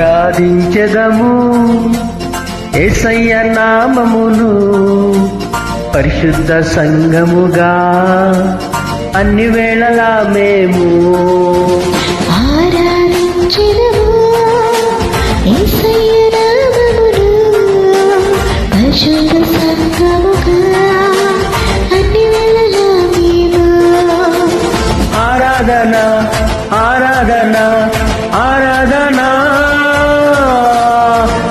ఆరాధించదము ఏసయ్య నామమును పరిశుద్ధ సంఘముగా అన్ని వేళలా మేము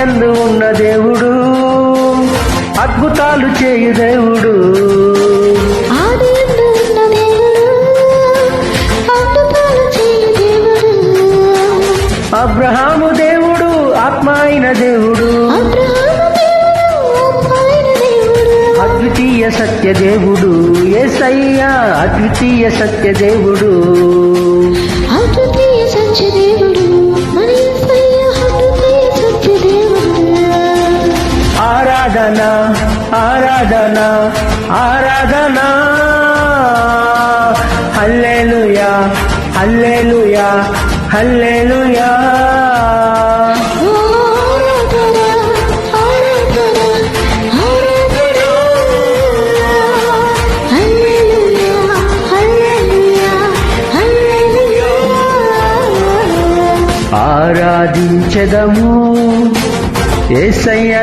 అందు ఉన్న దేవుడు అద్భుతాలు చేయు దేవుడు. అబ్రహాము దేవుడు ఆత్మ అయిన దేవుడు. అద్వితీయ సత్య దేవుడు ఏసయ్య అద్వితీయ సత్య దేవుడు. ఆరాధన ఆరాధన ఆరాధన. Hallelujah hallelujah hallelujah. ఆరాధించదము.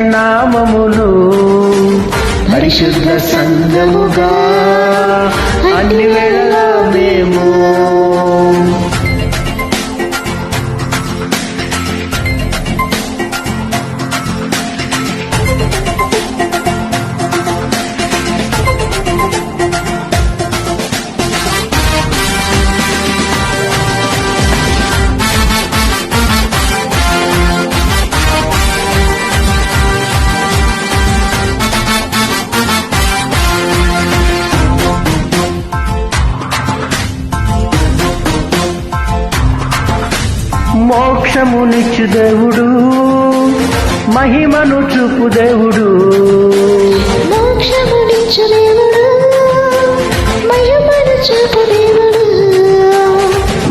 నామములు పరిశుద్ధ సంఘముగా అన్ని వేళలా మేము మోక్షమునిచ్చు దేవుడు మహిమను చూపు దేవుడు. మోక్షమునిచ్చు దేవుడు మహిమను చూపు దేవుడు.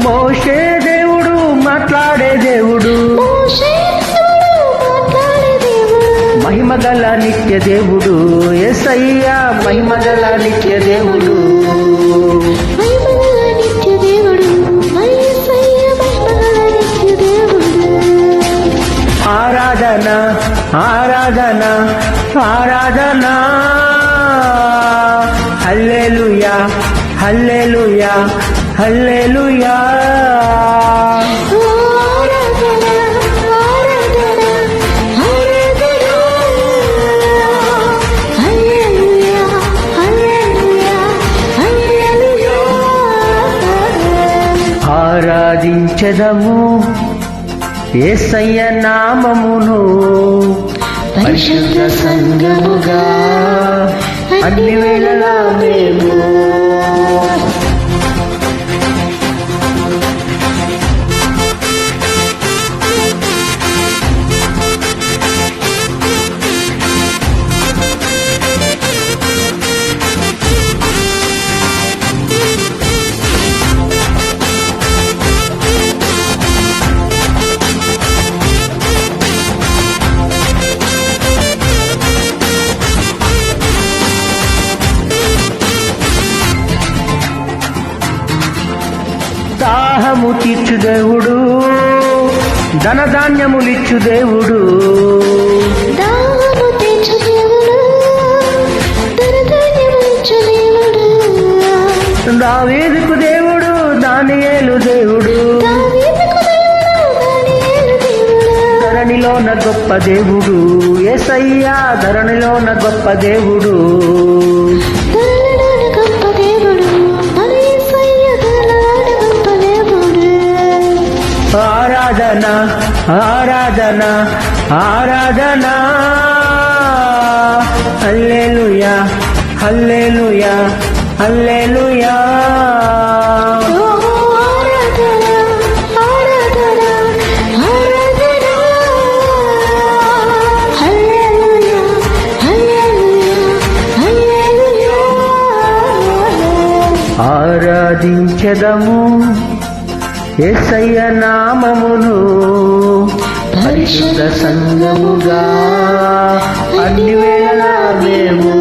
మోషే దేవుడు మాట్లాడే దేవుడు. మోషే దేవుడు మాట్లాడే దేవుడు. మహిమగల నిత్య దేవుడు. ఎసయ్య మహిమగల నిత్య దేవుడు. ఆరాధన ఆరాధన ఆరాధన. Hallelujah hallelujah hallelujah. ఆరాధించదము. ఏసయ్య నామమును పరిశుద్ధ సంగముగా అన్ని వేళలా మేము తీర్చు దేవుడు ధనధాన్యములిచ్చు దేవుడు. దావీదుకు దేవుడు దానియేలు దేవుడు. దావీదుకు దేవుడు దానియేలు దేవుడు. ధరణిలోన గొప్ప దేవుడు. ఎసయ్యా ధరణిలోన గొప్ప దేవుడు. ఆరాధన ఆరాధన ఆరాధన. హల్లెలూయా హల్లెలూయా హల్లెలూయా. ఆరాధించదము. ఎసయ్య నామమును పరిశుద్ధ సంగముగా అన్ని వేళ మేము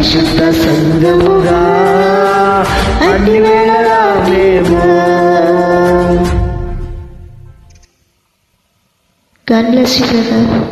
పరిశుద్ధ సంగముగా అన్ని వేళలా మేము God bless you, brother.